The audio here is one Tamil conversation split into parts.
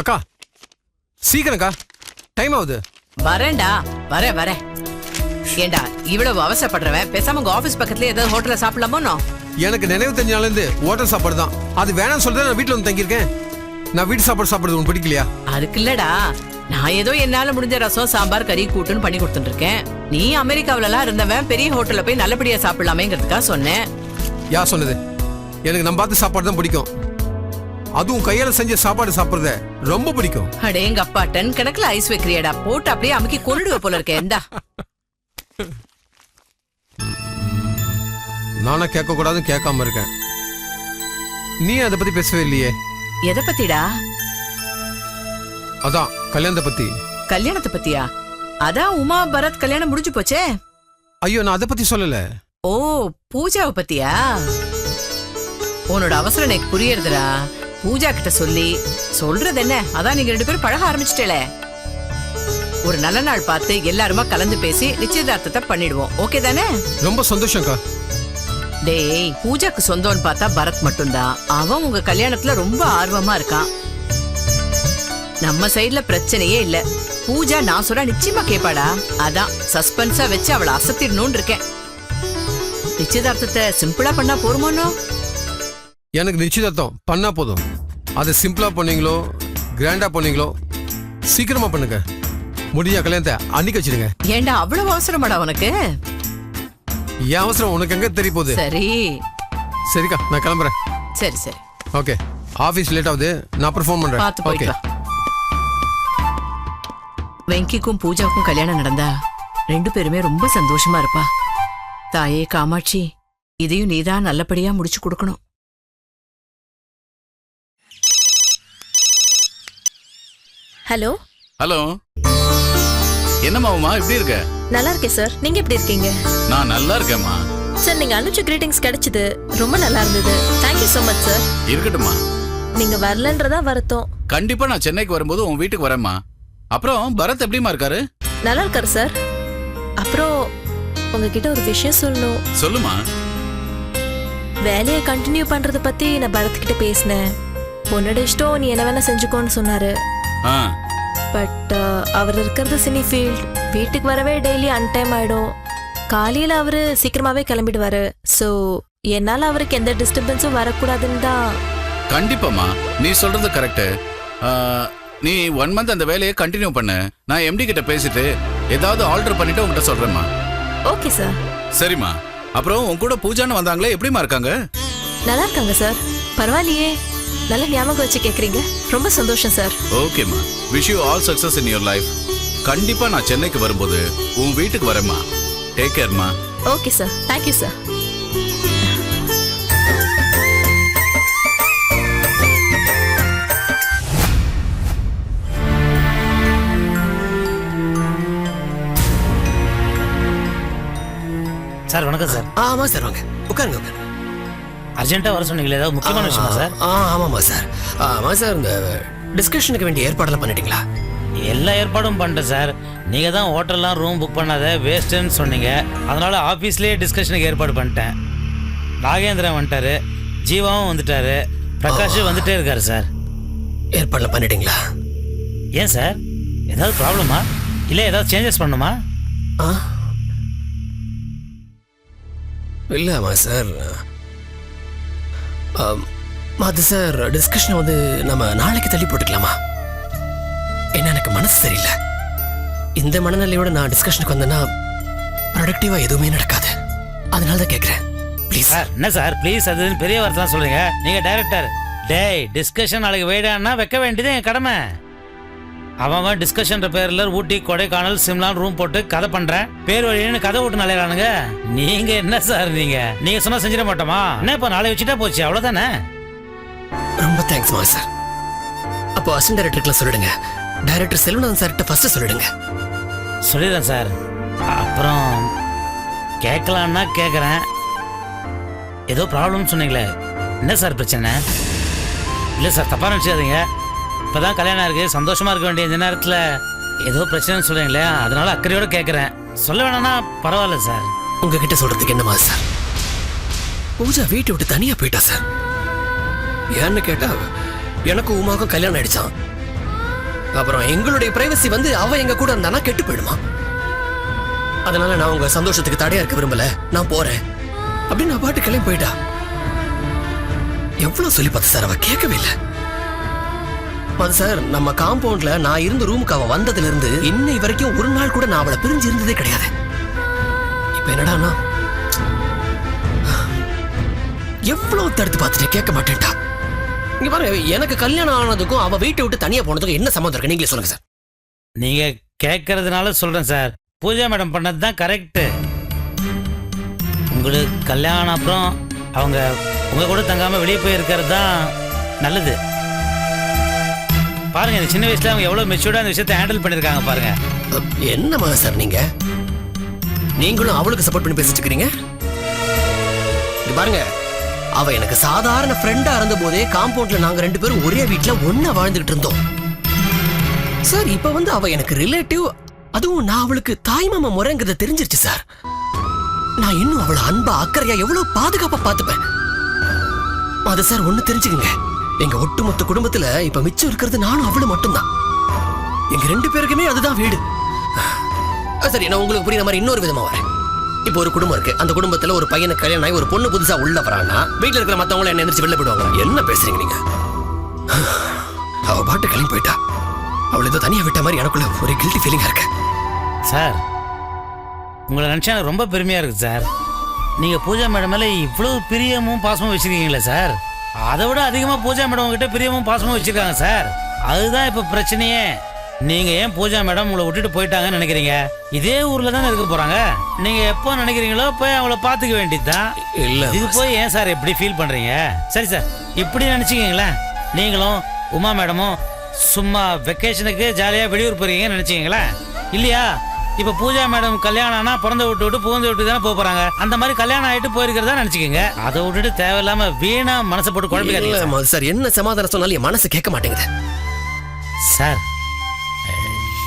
அக்கா சீக்கிரம்க்கா. டைம் ஆகுது வரேன்டா. வரேன் வரேன். ஏண்டா இவ்வளவு அவசரப்படுறவன் பேசாம உங்க ஆபீஸ் பக்கத்துல ஏதாவது ஹோட்டல்ல சாப்பிடலாமோ எனக்கு நினைவு தெரிஞ்ச நாள்ல இருந்து ஹோட்டல் சாப்பாடு தான். அது வேணாம்னு சொல்லிட்டு நான் வீட்டில் வந்து தங்கியிருக்கேன். நான் வீட்டு சாப்பாடு சாப்பிடுறது உனக்கு பிடிக்கலையா? அதுக்கு இல்லடா. நான் ஏதோ என்னால முடிஞ்ச ரசம் சாம்பார் கறி கூட்டுன்னு பண்ணி கொடுத்துட்டு இருக்கேன் நீ அமெரிக்காவுல எல்லாம் இருந்தவன் பெரிய ஹோட்டல்ல போய் நல்லபடியா சாப்பிடலாமேங்கிறதுக்காக சொன்னேன். யார் சொன்னது? எனக்கு நம்ம பார்த்து சாப்பாடு தான் பிடிக்கும். அதுவும் கையால செஞ்ச சாப்பாடு சாப்பிடுறத ரொம்ப பிடிக்கும். அடேங்க அப்பா டன் கணக்குல ஐஸ் வைக்கிறியடா. போட்டு அப்படியே அமுக்கி கொண்டுடுவ போல இருக்கேன் இந்தா. நானா கேட்க கூடாதுன்னு கேட்காம இருக்கேன். நீ அதை பத்தி பேசவே இல்லையே. எதை பத்திடா? அதான் கல்யாணத்தை பத்தி. கல்யாணத்தை பத்தியா? அதான் உமா பரத் கல்யாணம் முடிஞ்சு போச்சே? ஐயோ நான் அதை பத்தி சொல்லல. ஓ பூஜாவை பத்தியா? உன்னோட அவசரம் எனக்கு புரியறதுடா. பூஜா கிட்ட சொல்லி சொல்றது என்ன அதான் நீங்க ரெண்டு பேரும் பழக ஆரம்பிச்சிட்டேல ஒரு நல்ல நாள் பார்த்து எல்லாருமா கலந்து பேசி நிச்சயதார்த்தத்தை பண்ணிடுவோம். ஓகே தானே? ரொம்ப சந்தோஷம்க்கா. டேய் பூஜாக்கு சொந்தம்னு பார்த்தா பரத் மட்டும்தான். அவன் உங்க கல்யாணத்துல ரொம்ப ஆர்வமா இருக்கான். நம்ம சைடுல பிரச்சனையே இல்ல. பூஜா நான் சொல்ற நிச்சயமா கேப்பாடா. அதான் சஸ்பென்ஸா வச்சு அவளை அசத்திடணும்னு இருக்கேன். நிச்சயதார்த்தத்தை சிம்பிளா பண்ணா போருமோனோ எனக்கு நிச்சயதார்த்தம். பண்ணா போதும். அதை சிம்பிளா பண்ணீங்களோ கிராண்டா பண்ணீங்களோ சீக்கிரமா பண்ணுங்க. முடிஞ்ச கல்யாணத்தை அன்னைக்கு வச்சிடுங்க ஏண்டா அவ்வளவு அவசரமாடா உனக்கு? என் அவசரம் உனக்கு எங்க தெரிய போகுது? சரி. சரிக்கா நான் கிளம்புறேன். சரி சரி. ஓகே. ஆபீஸ் லேட் ஆகுது. நான் அப்புறம் ஃபோன் பண்றேன். வா. வெங்கிக்கும் பூஜாவுக்கும் கல்யாணம் நடந்தா ரெண்டு பேருமே ரொம்ப சந்தோஷமா இருப்பா. தாயே காமாட்சி இதையும் நீதான் நல்லபடியா முடிச்சு கொடுக்கணும். ஹலோ? ஹலோ. என்னம்மா உமா எப்படி இருக்க? நல்லா இருக்கேன் சார். நீங்க எப்படி இருக்கீங்க? நான் நல்லா இருக்கேம்மா. சார் நீங்க அனுப்பிச்ச கிரீட்டிங்ஸ் கிடைச்சது ரொம்ப நல்லா இருந்தது. Thank you so much sir இருக்கட்டும்மா. நீங்க வரலன்றதா வருத்தம். கண்டிப்பா நான் சென்னைக்கு வரும்போது உன் வீட்டுக்கு வரேம்மா. அப்புறம் பரத் எப்படிம்மா இருக்காரு? நல்லா இருக்காரு சார் அப்புறம் உங்ககிட்ட ஒரு விஷயம் சொல்லணும். சொல்லுமா வேலையை கண்டினியூ பண்றத பத்தி நான் பரத் கிட்ட பேசினேன். உன்னோட இஷ்டம் நீ என்ன வேணா செஞ்சுக்கோன்னு சொன்னாரு. பட் அவர் இருக்கிறது சினி ஃபீல்ட் வீட்டுக்கு வரவே டெய்லி அன்டைம் ஆயிடும். காலையில அவரு சீக்கிரமாவே கிளம்பிடுவாரு. ஸோ என்னால அவருக்கு எந்த டிஸ்டர்பன்ஸும் வரக்கூடாதுன்னு தான். கண்டிப்பாம்மா. நீ சொல்றது கரெக்ட் நீ ஒன் மந்த் அந்த வேலையை கண்டினியூ பண்ணு. நான் எம்டி கிட்ட பேசிட்டு ஏதாவது ஆல்டர் பண்ணிட்டு உங்ககிட்ட சொல்றேம்மா. ஓகே சார் சரிம்மா. அப்புறம் உன் கூட பூஜான்னு வந்தாங்களே எப்படிம்மா இருக்காங்க? நல்லா இருக்காங்க சார் பரவாயில்லையே. நல்ல ஞாபகம் வச்சு கேக்குறீங்க. ரொம்ப சந்தோஷம் சார். ஓகேம்மா wish you all success in your life கண்டிப்பா நான் சென்னைக்கு வரும்போது உன் வீட்டுக்கு வரேம்மா. Take கேர்மா okay sir thank you sir sir வணக்கம் சார். ஆமா சார் வாங்க. உட்காருங்க உட்காருங்க. அர்ஜென்ட்டாக வர சொன்னீங்களே ஏதாவது முக்கியமான விஷயமா சார்? ஆ ஆமாமா சார். ஆமா சார் இந்த டிஸ்கஷனுக்கு வேண்டிய ஏற்பாடெல்லாம் பண்ணிட்டீங்களா? எல்லா ஏற்பாடும் பண்ணிட்டேன் சார். நீங்கள் தான் ஹோட்டல்லாம் ரூம் புக் பண்ணாத வேஸ்ட்டுன்னு சொன்னீங்க. அதனால ஆஃபீஸ்லேயே டிஸ்கஷனுக்கு ஏற்பாடு பண்ணிட்டேன். நாகேந்திரன் வந்துட்டாரு ஜீவாவும் வந்துட்டாரு பிரகாஷும் வந்துட்டே இருக்காரு சார். ஏற்பாடெல்லாம் பண்ணிட்டீங்களா? ஏன் சார்? ஏதாவது ப்ராப்ளமா இல்லை ஏதாவது சேஞ்சஸ் பண்ணுமா? இல்ல ஆமா சார். அது சார் டிஸ்கஷன் வந்து நம்ம நாளைக்கு தள்ளி போட்டுக்கலாமா? ஏன்னா எனக்கு மனசு சரியில்லை. இந்த மனநிலையோட நான் டிஸ்கஷனுக்கு வந்தேன்னா ப்ரொடக்டிவா எதுவுமே நடக்காது. அதனால தான் கேட்குறேன் ப்ளீஸ் சார் என்ன சார்? ப்ளீஸ் அது பெரிய வார்த்தை சொல்லுங்க நீங்கள் டைரக்டர் டேய் டிஸ்கஷன் நாளைக்கு வேடான்னா வைக்க வேண்டியது என் கடமை. அவன் அவன் டிஸ்கஷன்ற பேர்ல ஊட்டி கொடைக்கானல் சிம்லான் ரூம் போட்டு கதை பண்றேன். பேர் வழின்னு கதை விட்டு நிலையிறானுங்க நீங்க என்ன சார் நீங்க? நீங்க சொன்னா செஞ்சிட மாட்டோமா? என்ன இப்ப நாளை வச்சுட்டா போச்சு அவ்வளவுதானே? ரொம்ப தேங்க்ஸ் மா சார் அப்போ அசிஸ்டன்ட் டைரக்டருக்குலாம் சொல்லிடுங்க. டைரக்டர் செல்வநாதன் சார்கிட்ட ஃபர்ஸ்ட் சொல்லிடுங்க. சொல்லிடுறேன் சார் அப்புறம் கேட்கலான்னா கேட்குறேன். ஏதோ ப்ராப்ளம்னு சொன்னீங்களே. என்ன சார் பிரச்சனை? இல்லை சார் தப்பாக நினச்சிக்காதீங்க. இப்பதான் கல்யாணம் இருக்குது சந்தோஷமா இருக்க வேண்டிய இந்த நேரத்தில் ஏதோ பிரச்சனைன்னு சொல்றீங்களே அதனால அக்கறையோட கேட்கறேன் சொல்ல வேணாம்னா பரவாயில்ல சார் உங்ககிட்ட சொல்றதுக்கு என்னமா சார் பூஜா வீட்டை விட்டு தனியா போயிட்டா சார் ஏன்னு கேட்டா எனக்கு உமாக்கும் கல்யாணம் ஆயிடுச்சான் அப்புறம் எங்களுடைய பிரைவசி வந்து அவ எங்க கூட இருந்தானா கெட்டு போயிடுமா? அதனால நான் உங்க சந்தோஷத்துக்கு தடையா இருக்க விரும்பல. நான் போறேன். அப்படின்னு நான் பாட்டு கிளம்பி போயிட்டா. எவ்வளவு சொல்லி பார்த்து சார் அவ கேட்கவே இல்லை. அது சார் நம்ம காம்பவுண்ட்ல நான் இருந்த ரூமுக்கு அவ வந்ததுல இருந்து இன்னை வரைக்கும் ஒரு நாள் கூட நான் அவளை பிரிஞ்சு இருந்ததே கிடையாது. இப்ப என்னடா எவ்வளவு தடுத்து பார்த்துட்டு கேட்க மாட்டேன்டா. இங்க பாருங்க எனக்கு கல்யாணம் ஆனதுக்கும் அவ வீட்டை விட்டு தனியா போனதுக்கும் என்ன சம்மந்தம் இருக்கு? நீங்களே சொல்லுங்க சார். நீங்க கேட்கறதுனால சொல்றேன் சார். பூஜா மேடம் பண்ணது தான் கரெக்டு உங்களுக்கு கல்யாணம் அப்புறம் அவங்க உங்க கூட தங்காம வெளியே போயிருக்கிறது தான் நல்லது. பாருங்க இந்த சின்ன வயசுல அவங்க எவ்வளவு மெச்சூர்டா இந்த விஷயத்தை ஹேண்டில் பண்ணிருக்காங்க பாருங்க. என்னமா சார் நீங்க? நீங்களும் அவளுக்கு சப்போர்ட் பண்ணி பேசிட்டு இருக்கிறீங்க? இங்க பாருங்க அவ எனக்கு சாதாரண ஃப்ரெண்டா இருந்த போதே காம்பவுண்ட்ல நாங்க ரெண்டு பேரும் ஒரே வீட்ல ஒன்னா வாழ்ந்துகிட்டு இருந்தோம். சார் இப்ப வந்து அவ எனக்கு ரிலேட்டிவ் அதுவும் நான் அவளுக்கு தாய்மாமா முறைங்கிறத தெரிஞ்சிருச்சு சார். நான் இன்னும் அவளை அன்பா அக்கறையா எவ்வளவு பாதுகாப்பா பார்த்துப்பேன். அது சார் ஒண்ணு தெரிஞ்சுக்கங்க. எங்க ஒட்டுமொத்த குடும்பத்துல இப்ப மிச்சம் இருக்கிறது நானும் அவளும் மட்டும்தான். எங்க ரெண்டு பேருக்குமே அதுதான் வீடு. சரி நான் உங்களுக்கு புரியுற மாதிரி இன்னொரு விதமா வரேன். இப்போ ஒரு குடும்பம் இருக்கு. அந்த குடும்பத்துல ஒரு பையனுக்கு கல்யாணம் ஆகி ஒரு பொண்ணு புதுசா உள்ள வரானா வீட்டுல இருக்கிற மத்தவங்க என்ன எந்திரிச்சு வெளில போயிடுவாங்க என்ன பேசுறீங்க நீங்க? அவ பாட்டு கிளம்பி போயிட்டா. அவளை ஏதோ தனியா விட்ட மாதிரி எனக்குள்ள ஒரு கில்ட்டி ஃபீலிங்கா இருக்கு. சார் உங்களை நினச்சா ரொம்ப பெருமையாக இருக்குது சார். நீங்கள் பூஜா மேடம் மேலே இவ்வளோ பிரியமும் பாசமும் வச்சுருக்கீங்களே சார். அதை விட அதிகமாக பூஜா மேடம் உங்ககிட்ட பிரியமும் பாசமும் வச்சுருக்காங்க சார். அதுதான் இப்போ பிரச்சனையே. நீங்கள் ஏன் பூஜா மேடம் உங்களை விட்டுட்டு போயிட்டாங்கன்னு நினைக்கிறீங்க? இதே ஊரில் தானே இருக்க போகிறாங்க நீங்கள் எப்போ நினைக்கிறீங்களோ போய் அவங்கள பார்த்துக்க வேண்டியதுதான். இல்ல இது போய் ஏன் சார் எப்படி ஃபீல் பண்ணுறீங்க சரி சார் இப்படி நினச்சிக்கிங்களேன். நீங்களும் உமா மேடமும் சும்மா வெக்கேஷனுக்கு ஜாலியாக வெளியூர் போகிறீங்கன்னு நினச்சிக்கிங்களேன். இல்லையா? இப்போ பூஜா மேடம் கல்யாணம் ஆனால் பிறந்த விட்டு விட்டு புகுந்த விட்டு தானே போக போகிறாங்க அந்த மாதிரி கல்யாணம் ஆகிட்டு போயிருக்கிறதா நினச்சிக்கோங்க. அதை விட்டுட்டு தேவையில்லாம வீணா மனசை போட்டு குழப்பிக்காதீங்க சார். என்ன சமாதானம் சொன்னாலும் என் மனசு கேட்க மாட்டேங்குது. சார்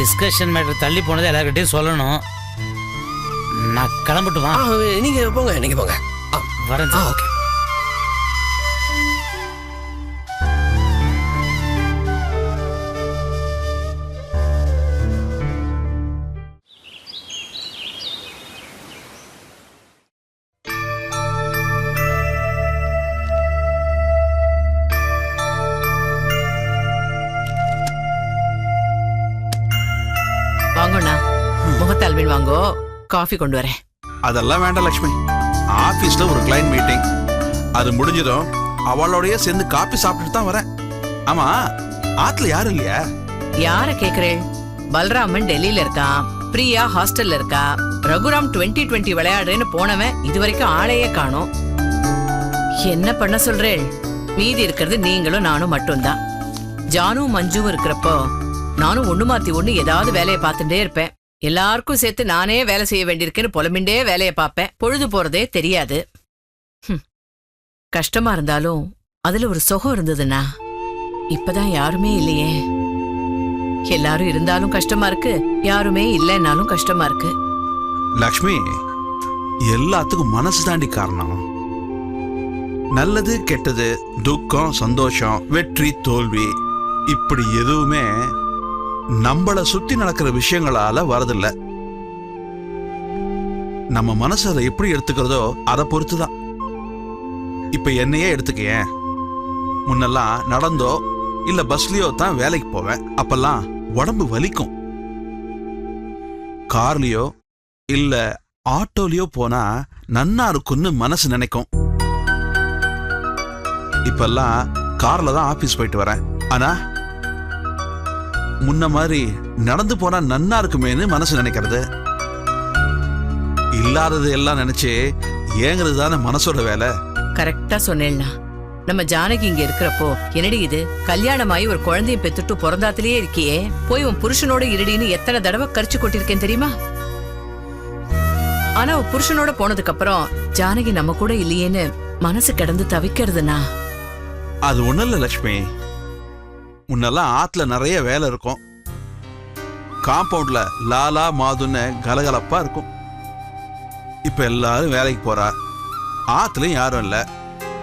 டிஸ்கஷன் மேட்டர் தள்ளி போனதை எல்லாருக்கிட்டையும் சொல்லணும். நான் கிளம்பட்டுமா? நீங்க போங்க நீங்க போங்க. வரேன் ஓகே. காஃபி கொண்டு வரேன். அதெல்லாம் வேண்டாம் லக்ஷ்மி. ஆபீஸ்ல ஒரு கிளைண்ட் மீட்டிங் அது முடிஞ்சதும் அவளோடய சேர்ந்து காபி சாப்பிட்டுட்டு தான் வரேன். ஆமா ஆத்துல யாரும் இல்லையா? யார கேக்குறேன் பல்ராமன் டெல்லியில இருக்கான் பிரியா ஹாஸ்டல்ல இருக்கா? ரகுராம் 2020 டுவெண்ட்டி விளையாடுறேன்னு போனவன் இது வரைக்கும் ஆளையே காணோம். என்ன பண்ண சொல்றேன் மீதி இருக்கிறது நீங்களும் நானும் மட்டும்தான். ஜானும் மஞ்சுவும் இருக்கிறப்போ நானும் ஒண்ணு மாத்தி ஒண்ணு ஏதாவது வேலையை பார்த்துட்டே இருப்பேன். எல்லாருக்கும் சேர்த்து நானே வேலை செய்ய வேண்டியிருக்கேன்னு புலமிண்டே வேலையை பார்ப்பேன். பொழுது போறதே தெரியாது. கஷ்டமா இருந்தாலும் அதுல ஒரு சுகம் இருந்ததுண்ணா இப்பதான் யாருமே இல்லையே. எல்லாரும் இருந்தாலும் கஷ்டமா இருக்கு யாருமே இல்லைன்னாலும் கஷ்டமா இருக்கு. லக்ஷ்மி எல்லாத்துக்கும் மனசு தாண்டி காரணம். நல்லது கெட்டது துக்கம் சந்தோஷம் வெற்றி தோல்வி இப்படி எதுவுமே நம்மள சுத்தி நடக்கிற விஷயங்களால வரதில்ல. நம்ம மனசு அதை எப்படி எடுத்துக்கிறதோ அதை பொறுத்துதான். இப்ப என்னையே எடுத்துக்கேன் முன்னெல்லாம் நடந்தோ இல்ல பஸ்லயோ தான் வேலைக்கு போவேன். அப்பெல்லாம் உடம்பு வலிக்கும். கார்லயோ இல்ல ஆட்டோலயோ போனா நன்னா இருக்கும்னு மனசு நினைக்கும். இப்பெல்லாம் கார்ல தான் ஆபீஸ் போயிட்டு வரேன். ஆனா முன்ன மாதிரி நடந்து போனா நன்னா இருக்குமேன்னு மனசு நினைக்கிறது. இல்லாதது எல்லாம் நினைச்சு ஏங்குறது தானே மனசோட வேலை. கரெக்டா சொன்னேன்னா. நம்ம ஜானகி இங்க இருக்கிறப்போ என்னடி இது? கல்யாணமாயி ஒரு குழந்தைய பெத்துட்டு பிறந்தாத்திலேயே இருக்கியே. போய் உன் புருஷனோட இருடின்னு எத்தனை தடவை கரிச்சு கொட்டிருக்கேன் தெரியுமா? ஆனா அவ புருஷனோட போனதுக்கு அப்புறம் ஜானகி நம்ம கூட இல்லையேன்னு மனசு கிடந்து தவிக்கிறதுனா? அது ஒண்ணும் இல்ல லட்சுமி. முன்னெல்லாம் ஆத்துல நிறைய வேலை இருக்கும். காம்பவுண்ட்ல லாலா மாதுன்னு கலகலப்பா இருக்கும். இப்ப எல்லாரும் வேலைக்கு போறா. ஆத்துலயும் யாரும் இல்ல.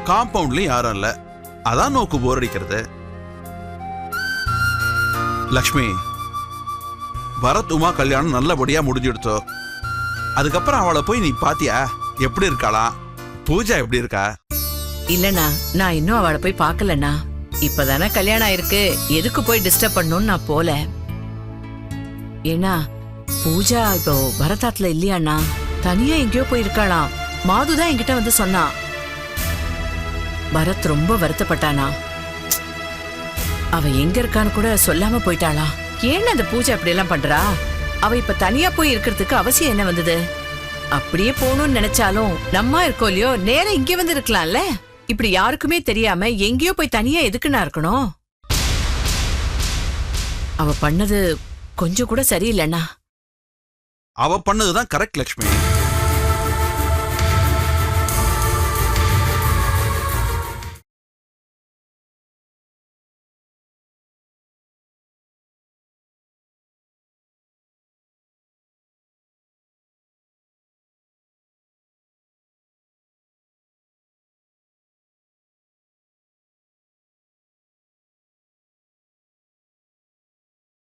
காம்பவுண்ட்லயும் யாரும் இல்ல. அதான் நோக்கு போர் அடிக்கிறது. லக்ஷ்மி பரத் உமா கல்யாணம் நல்லபடியா முடிஞ்சிடுத்தோ அதுக்கப்புறம் அவளை போய் நீ பாத்தியா? எப்படி இருக்காளா பூஜா எப்படி இருக்கா? இல்லண்ணா நான் இன்னும் அவளை போய் பார்க்கலண்ணா. இப்பதானே கல்யாணம் ஆயிருக்கு. எதுக்கு போய் டிஸ்டர்ப் பண்ணணும்னு நான் போல. ஏன்னா பூஜா இப்போ பரதாத்துல இல்லையாண்ணா? தனியா எங்கேயோ போயிருக்காளாம். மாது தான் என்கிட்ட வந்து சொன்னான் பரத் ரொம்ப வருத்தப்பட்டானா? அவ எங்க இருக்கான்னு கூட சொல்லாம போயிட்டாளா? ஏன் அந்த பூஜை அப்படி எல்லாம் பண்றா? அவ இப்ப தனியா போய் இருக்கிறதுக்கு அவசியம் என்ன வந்தது? அப்படியே போகணும்னு நினைச்சாலும் நம்ம இருக்கோம் இல்லையோ நேரம் இங்க வந்து இருக்கலாம்ல? இப்படி யாருக்குமே தெரியாம எங்கேயோ போய் தனியா எதுக்குண்ணா இருக்கணும்? அவ பண்ணது கொஞ்சம் கூட சரியில்லைண்ணா. அவ பண்ணதுதான் கரெக்ட் லக்ஷ்மி.